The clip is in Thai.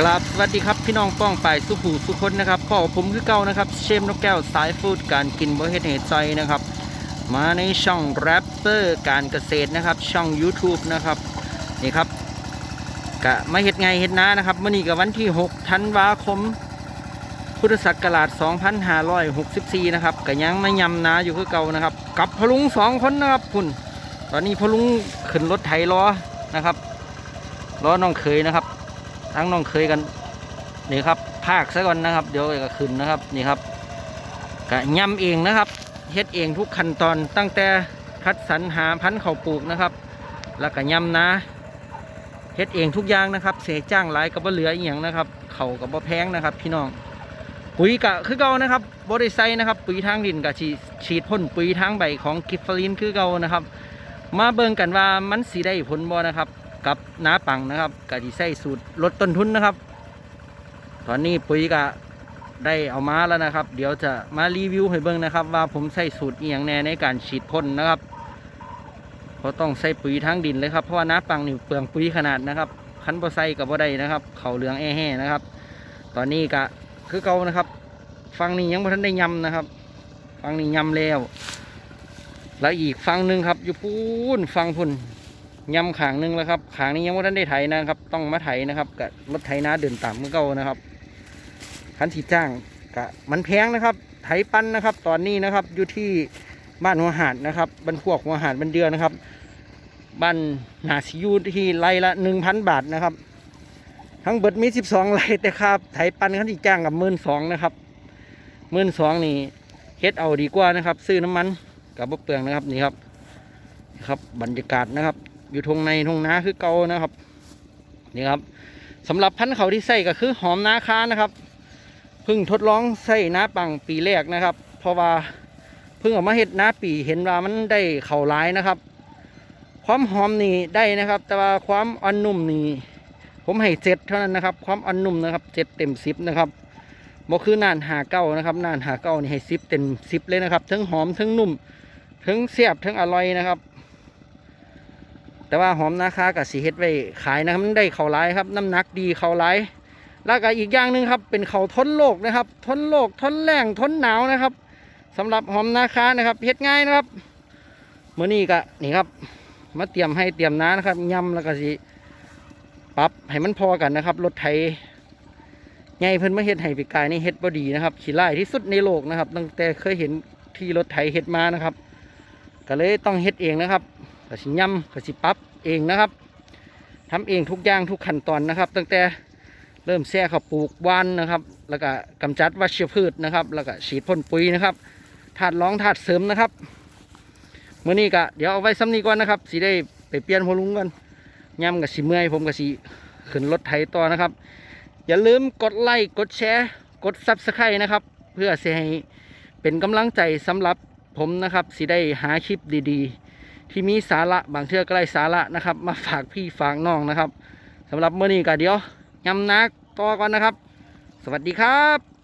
กราบสวัสดีครับพี่น้องป้องไปสุผูสุคนนะครับพ่อผมคือเก่านะครับ เชมนกแก้วสายฟู้ดการกินบ่เฮ็ดเหตุใจนะครับ มาในช่องแรปเตอร์การเกษตรนะครับ ช่อง YouTube นะครับนี่ครับกะมาเฮ็ดไงเฮ็ดนานะครับมื่อนี้กับวันที่6ธันวาคม พุทธศักราช2564 นะครับก็ยังไม่ยำนาอยู่คือเก่านะครับ กับพลุงสองคนนะครับคุณตอนนี้พลุงขึ้นรถไถล้อนะครับล้อน้องเคยนะครับ ทั้งน้องเคยกันนี่ครับภาคซะก่อนนะครับ เดี๋ยวก็ขึ้นนะครับนี่ครับก็ยำเองนะครับเฮ็ดเองทุกขั้นตอนตั้งแต่คัดสรรหาพันธุ์เขาปลูกนะครับ แล้วก็ยำนะเฮ็ดเองทุกอย่างนะครับ เสียจ้างหลายกับบ่เหลืออีหยังนะครับ เขากับบ่แพงนะครับ พี่น้องปุ๋ยกะคือเก่านะครับบริไซนะครับ ปุ๋ยทางดินกับฉีดฉีดพ่นปุ๋ยทางใบของกิฟฟลินคือเก่านะครับ มาเบิ่งกันว่ามันสีได้ผลบ่นะครับ กับน้าปังนะครับกะที่ใส่สูตรลดต้นทุนนะครับ ตอนนี้ปุ๋ยกะได้เอามาแล้วนะครับ เดี๋ยวจะมารีวิวให้เบิ่งนะครับ ว่าผมใส่สูตรอหย่างแน่ในการฉีดพ่นนะครับเพราะต้องใส่ปุ๋ยทางดินเลยครับเพราะว่าน้าปังนี่เปลืองปุ๋ยขนาดนะครับคันบ่ใส่กับบ่ได้นะครับ เขาเหลืองแอ่ๆนะครับ ตอนนี้กะคือเก่านะครับ ฟังนี้ยังบ่ทันได้ยำนะครับ ฟังนี้ยำแล้ว แล้วอีกฟังหนึ่งครับอยู่พูนฟังพุ่น ยำขางหนึ่งแล้วครับขางนี้ยังไม่ทันได้ไถนะครับ ต้องมาไถนะครับกับรถไถนาเดินตามเมื่อเก่านะครับคันสีจ้างกะมันแพงนะครับ ไถปั้นนะครับ ตอนนี้นะครับอยู่ที่บ้านหัวหาดนะครับบ้านพวกหัวหาดบันเดือนนะครับบ้านนาซิยูที่ไร่ละหนึ่งพันบาทนะครับ ทั้งเบิดมีสิบสองไร่แต่ครับไถปั้นคันสีจ้างกับหมื่นสองนะครับหมื่นสองนี่เฮ็ดเอาดีกว่านะครับ ซื้อน้ำมันกับบ่เปลืองนะครับนี่ครับครับบรรยากาศนะครับ อยู่ทงในทงนาคือเก่านะครับนี่ครับสำหรับพันธุ์เขาที่ใส่ก็คือหอมนาค้านะครับเพิ่งทดลองใส่นาปังปีแรกนะครับ เพราะว่าเพิ่งออกมาเห็ดนาปีเห็นว่ามันได้เข่าร้ายนะครับ ความหอมนี่ได้นะครับ แต่ว่าความอ่อนนุ่มนี่ผมให้เจ็ดเท่านั้นนะครับ ความอ่อนนุ่มนะครับเจ็ดเต็มสิบนะครับบ่คือนานหาเก้านะครับนานหาเก้านี่ให้ซิปเต็มซิปเลยนะครับทั้งหอมทั้งนุ่มทั้งเสียบทั้งอร่อยนะครับ แต่ว่าหอมนาคากับสีเฮ็ดไว้ขายนะครับมันได้เขาร้ายครับ น้ำหนักดีเขาร้ายแล้วก็อีกอย่างหนึ่งครับเป็นเขาทนโลกนะครับ ทนโลกทนแรงทนหนาวนะครับสำหรับหอมนาคานะครับเฮ็ดง่ายนะครับเมื่อนี้ก็นี่ครับ มาเตรียมให้เตรียมน้านะครับยำแล้วก็สิปรับให้มันพอกันนะครับรถไถไงเพิ่นมาเฮ็ดให้ปีกายนี่เฮ็ดบ่ดีนะครับขี้ไล่ที่สุดในโลกนะครับ ตั้งแต่เคยเห็นที่รถไถเฮ็ดมานะครับ ก็เลยต้องเฮ็ดเองนะครับ ก็สิย่ำก็สิปรับเองนะครับทำเองทุกอย่างทุกขั้นตอนนะครับ ตั้งแต่เริ่มแซ่ข้าวปลูกว่านนะครับ แล้วก็กำจัดวัชพืชนะครับ แล้วก็ฉีดพ่นปุ๋ยนะครับถาดรองถาดเสริมนะครับเมื้อนี้ก็เดี๋ยวเอาไว้ซ้ำนี้ก่อนนะครับสิได้ไปเปลี่ยนหัวลุงกันย่ำกับสิเมื่อยผมกับสิขึ้นรถไถต่อนะครับ อย่าลืมกดไลค์กดแชร์กดซับสไครต์นะครับ เพื่อให้เป็นกำลังใจสำหรับผมนะครับสิได้หาคลิปดีๆ ที่มีสาระบางเทื่อก็ได้สาระนะครับ มาฝากพี่ฝากน้องนะครับสำหรับเมื่อนี้ก็เดี๋ยวยำนักต่อก่อนนะครับ สวัสดีครับ